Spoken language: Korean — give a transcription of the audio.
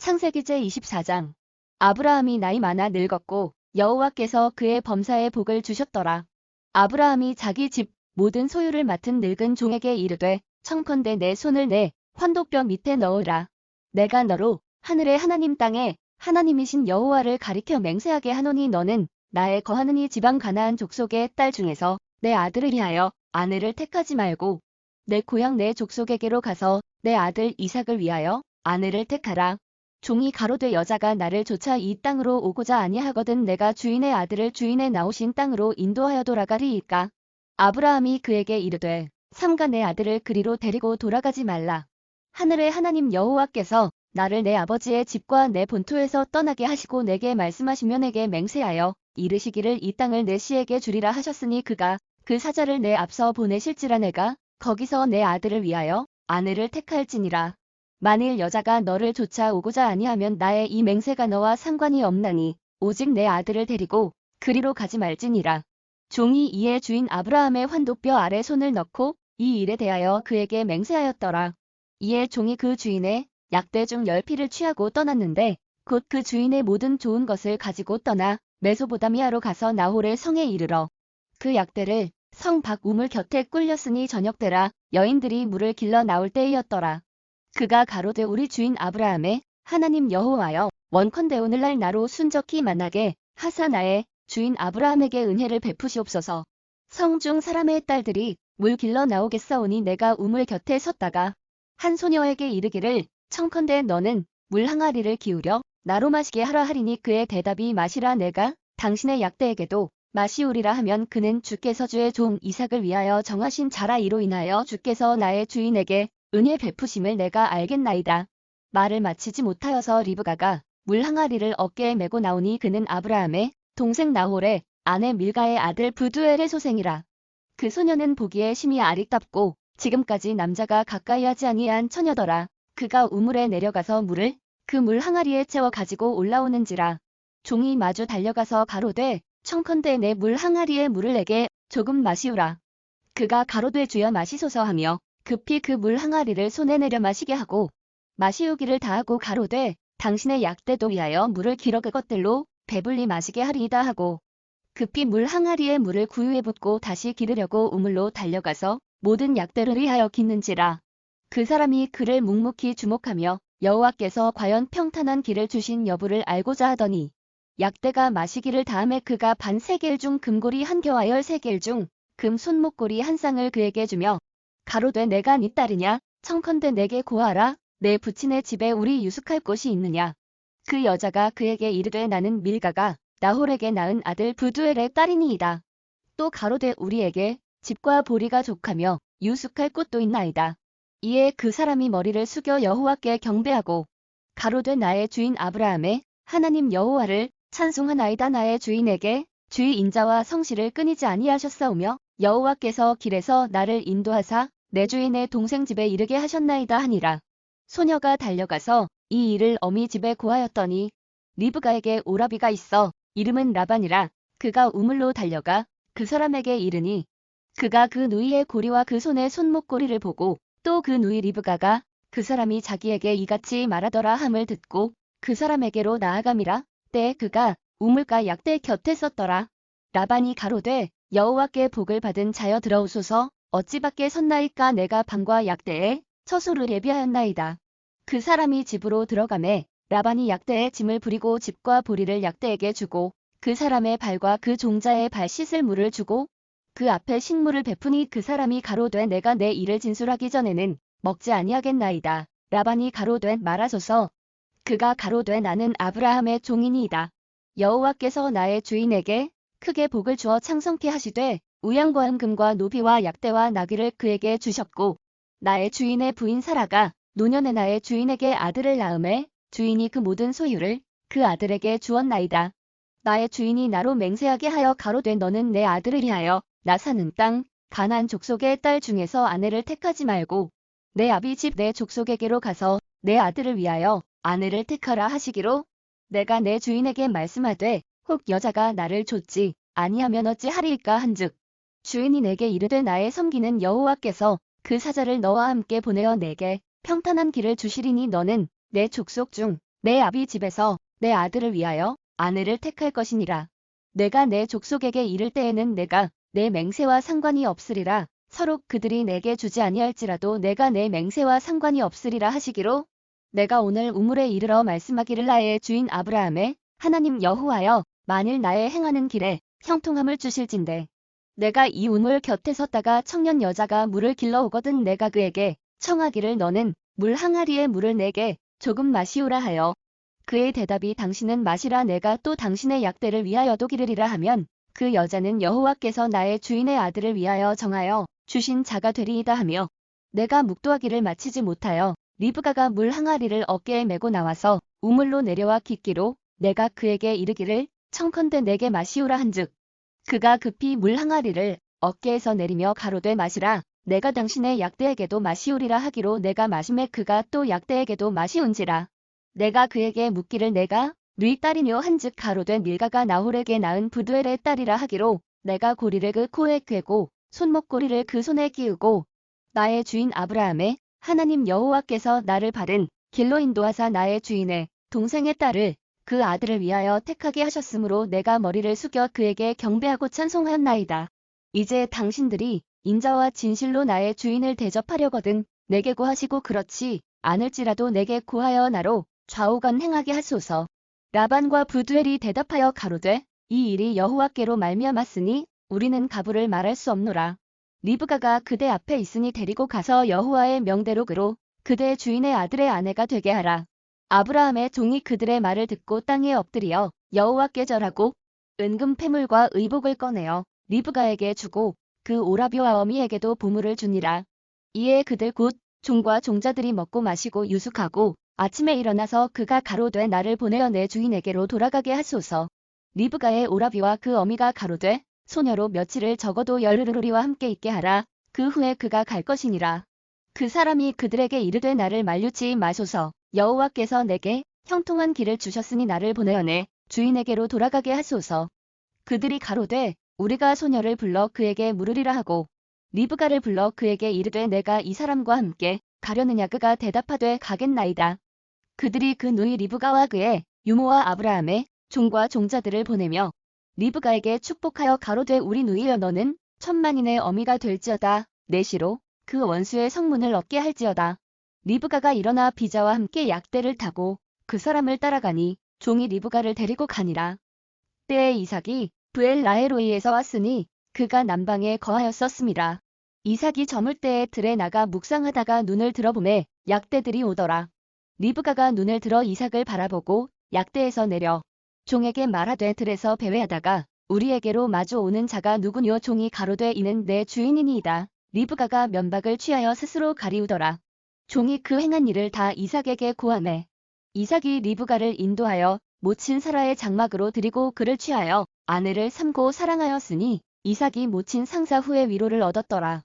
창세기 제24장 아브라함이 나이 많아 늙었고 여호와께서 그의 범사에 복을 주셨더라. 아브라함이 자기 집 모든 소유를 맡은 늙은 종에게 이르되 청컨대 내 손을 내 환도뼈 밑에 넣으라. 내가 너로 하늘의 하나님 땅에 하나님이신 여호와를 가리켜 맹세하게 하노니 너는 나의 거하는 이 지방 가나안 족속의 딸 중에서 내 아들을 위하여 아내를 택하지 말고 내 고향 내 족속에게로 가서 내 아들 이삭을 위하여 아내를 택하라. 종이 가로되 여자가 나를 쫓아 이 땅으로 오고자 아니하거든 내가 주인의 아들을 주인의 나오신 땅으로 인도하여 돌아가리이까. 아브라함이 그에게 이르되 삼가 내 아들을 그리로 데리고 돌아가지 말라. 하늘의 하나님 여호와께서 나를 내 아버지의 집과 내 본토에서 떠나게 하시고 내게 말씀하시며 내게 맹세하여 이르시기를 이 땅을 내 씨에게 주리라 하셨으니 그가 그 사자를 내 앞서 보내실지라 내가 거기서 내 아들을 위하여 아내를 택할지니라. 만일 여자가 너를 쫓아오고자 아니하면 나의 이 맹세가 너와 상관이 없나니 오직 내 아들을 데리고 그리로 가지 말지니라. 종이 이에 주인 아브라함의 환도뼈 아래 손을 넣고 이 일에 대하여 그에게 맹세하였더라. 이에 종이 그 주인의 약대 중 열피를 취하고 떠났는데 곧 그 주인의 모든 좋은 것을 가지고 떠나 메소보다미아로 가서 나홀의 성에 이르러 그 약대를 성 밖 우물 곁에 꿀렸으니 저녁때라 여인들이 물을 길러 나올 때이었더라. 그가 가로되 우리 주인 아브라함의 하나님 여호와여 원컨대 오늘날 나로 순적히 만나게 하사 나의 주인 아브라함에게 은혜를 베푸시옵소서. 성중 사람의 딸들이 물 길러 나오겠사오니 내가 우물 곁에 섰다가 한 소녀에게 이르기를 청컨대 너는 물 항아리를 기울여 나로 마시게 하라 하리니 그의 대답이 마시라 내가 당신의 약대에게도 마시우리라 하면 그는 주께서 주의 종 이삭을 위하여 정하신 자라 이로 인하여 주께서 나의 주인에게 은혜 베푸심을 내가 알겠나이다. 말을 마치지 못하여서 리브가가 물 항아리를 어깨에 메고 나오니 그는 아브라함의 동생 나홀의 아내 밀가의 아들 부두엘의 소생이라. 그 소녀는 보기에 심히 아리답고 지금까지 남자가 가까이 하지 아니한 처녀더라. 그가 우물에 내려가서 물을 그 물 항아리에 채워 가지고 올라오는지라. 종이 마주 달려가서 가로되 청컨대 내 물 항아리에 물을 내게 조금 마시우라. 그가 가로되 주여 마시소서 하며 급히 그 물 항아리를 손에 내려 마시게 하고 마시우기를 다하고 가로되 당신의 약대도 위하여 물을 길어 그것들로 배불리 마시게 하리이다 하고 급히 물 항아리에 물을 구유에 붓고 다시 기르려고 우물로 달려가서 모든 약대를 위하여 깃는지라. 그 사람이 그를 묵묵히 주목하며 여호와께서 과연 평탄한 길을 주신 여부를 알고자 하더니 약대가 마시기를 다음에 그가 반 세겔 중 금고리 한 개와 열 세겔 중 금 손목고리 한 쌍을 그에게 주며 가로되 내가 네 딸이냐? 청컨대 내게 고하라. 내 부친의 집에 우리 유숙할 곳이 있느냐? 그 여자가 그에게 이르되 나는 밀가가 나홀에게 낳은 아들 부두엘의 딸이니이다. 또 가로되 우리에게 집과 보리가 족하며 유숙할 곳도 있나이다. 이에 그 사람이 머리를 숙여 여호와께 경배하고 가로되 나의 주인 아브라함의 하나님 여호와를 찬송하나이다. 나의 주인에게 주의 인자와 성실을 끊이지 아니하셨사오며 여호와께서 길에서 나를 인도하사 내 주인의 동생 집에 이르게 하셨나이다 하니라. 소녀가 달려가서 이 일을 어미 집에 고하였더니 리브가에게 오라비가 있어 이름은 라반이라 그가 우물로 달려가 그 사람에게 이르니 그가 그 누이의 고리와 그 손의 손목고리를 보고 또 그 누이 리브가가 그 사람이 자기에게 이같이 말하더라 함을 듣고 그 사람에게로 나아감이라 때 그가 우물가 약대 곁에 섰더라. 라반이 가로되 여호와께 복을 받은 자여 들어오소서 어찌 밖에 섰나이까 내가 방과 약대에 처소를 예비하였나이다. 그 사람이 집으로 들어가매 라반이 약대에 짐을 부리고 집과 보리를 약대에게 주고 그 사람의 발과 그 종자의 발 씻을 물을 주고 그 앞에 식물을 베푸니 그 사람이 가로되 내가 내 일을 진술하기 전에는 먹지 아니하겠나이다. 라반이 가로되 말하소서 그가 가로되 나는 아브라함의 종이니이다. 여호와께서 나의 주인에게 크게 복을 주어 창성케 하시되 우양과 은금과 노비와 약대와 나귀를 그에게 주셨고 나의 주인의 부인 사라가 노년에 나의 주인에게 아들을 낳음에 주인이 그 모든 소유를 그 아들에게 주었나이다. 나의 주인이 나로 맹세하게 하여 가로되 너는 내 아들을 위하여 나 사는 땅 가난 족속의 딸 중에서 아내를 택하지 말고 내 아비 집 내 족속에게로 가서 내 아들을 위하여 아내를 택하라 하시기로 내가 내 주인에게 말씀하되 혹 여자가 나를 줬지 아니하면 어찌 하리이까 한즉 주인이 내게 이르되 나의 섬기는 여호와께서 그 사자를 너와 함께 보내어 내게 평탄한 길을 주시리니 너는 내 족속 중 내 아비 집에서 내 아들을 위하여 아내를 택할 것이니라. 내가 내 족속에게 이를 때에는 내가 내 맹세와 상관이 없으리라. 서로 그들이 내게 주지 아니할지라도 내가 내 맹세와 상관이 없으리라 하시기로 내가 오늘 우물에 이르러 말씀하기를 나의 주인 아브라함의 하나님 여호와여 만일 나의 행하는 길에 형통함을 주실진데 내가 이 우물 곁에 섰다가 청년 여자가 물을 길러 오거든 내가 그에게 청하기를 너는 물 항아리에 물을 내게 조금 마시오라 하여. 그의 대답이 당신은 마시라 내가 또 당신의 약대를 위하여도 기르리라 하면 그 여자는 여호와께서 나의 주인의 아들을 위하여 정하여 주신 자가 되리이다 하며 내가 묵도하기를 마치지 못하여 리브가가 물 항아리를 어깨에 메고 나와서 우물로 내려와 깊기로 내가 그에게 이르기를 청컨대 내게 마시오라 한즉 그가 급히 물 항아리를 어깨에서 내리며 가로되 마시라. 내가 당신의 약대에게도 마시오리라 하기로 내가 마심에 그가 또 약대에게도 마시운지라. 내가 그에게 묻기를 내가 누이 딸이뇨 한즉 가로되 밀가가 나홀에게 낳은 부두엘의 딸이라 하기로 내가 고리를 그 코에 꿰고 손목고리를 그 손에 끼우고 나의 주인 아브라함의 하나님 여호와께서 나를 바른 길로 인도하사 나의 주인의 동생의 딸을 그 아들을 위하여 택하게 하셨으므로 내가 머리를 숙여 그에게 경배하고 찬송하였나이다. 이제 당신들이 인자와 진실로 나의 주인을 대접하려거든 내게 구하시고 그렇지 않을지라도 내게 구하여 나로 좌우간 행하게 하소서. 라반과 부두엘이 대답하여 가로되 이 일이 여호와께로 말미암았으니 우리는 가부를 말할 수 없노라. 리브가가 그대 앞에 있으니 데리고 가서 여호와의 명대로 그로 그대 주인의 아들의 아내가 되게 하라. 아브라함의 종이 그들의 말을 듣고 땅에 엎드려 여호와께 절하고 은금 패물과 의복을 꺼내어 리브가에게 주고 그 오라비와 어미에게도 보물을 주니라. 이에 그들 곧 종과 종자들이 먹고 마시고 유숙하고 아침에 일어나서 그가 가로되 나를 보내어 내 주인에게로 돌아가게 하소서. 리브가의 오라비와 그 어미가 가로되 소녀로 며칠을 적어도 열르르리와 함께 있게 하라. 그 후에 그가 갈 것이니라. 그 사람이 그들에게 이르되 나를 만류치 마소서. 여호와께서 내게 형통한 길을 주셨으니 나를 보내어 내 주인에게로 돌아가게 하소서. 그들이 가로되 우리가 소녀를 불러 그에게 물으리라 하고 리브가를 불러 그에게 이르되 내가 이 사람과 함께 가려느냐 그가 대답하되 가겠나이다. 그들이 그 누이 리브가와 그의 유모와 아브라함의 종과 종자들을 보내며 리브가에게 축복하여 가로되 우리 누이여 너는 천만인의 어미가 될지어다. 내시로 그 원수의 성문을 얻게 할지어다. 리브가가 일어나 비자와 함께 약대를 타고 그 사람을 따라가니 종이 리브가를 데리고 가니라. 때에 이삭이 브엘 라헤로이에서 왔으니 그가 남방에 거하였었습니다. 이삭이 저물 때에 들에 나가 묵상하다가 눈을 들어보매 약대들이 오더라. 리브가가 눈을 들어 이삭을 바라보고 약대에서 내려 종에게 말하되 들에서 배회하다가 우리에게로 마주 오는 자가 누구뇨 종이 가로되 이는 내 주인이니이다. 리브가가 면박을 취하여 스스로 가리우더라. 종이 그 행한 일을 다 이삭에게 고하매 이삭이 리브가를 인도하여 모친 사라의 장막으로 드리고 그를 취하여 아내를 삼고 사랑하였으니 이삭이 모친 상사 후에 위로를 얻었더라.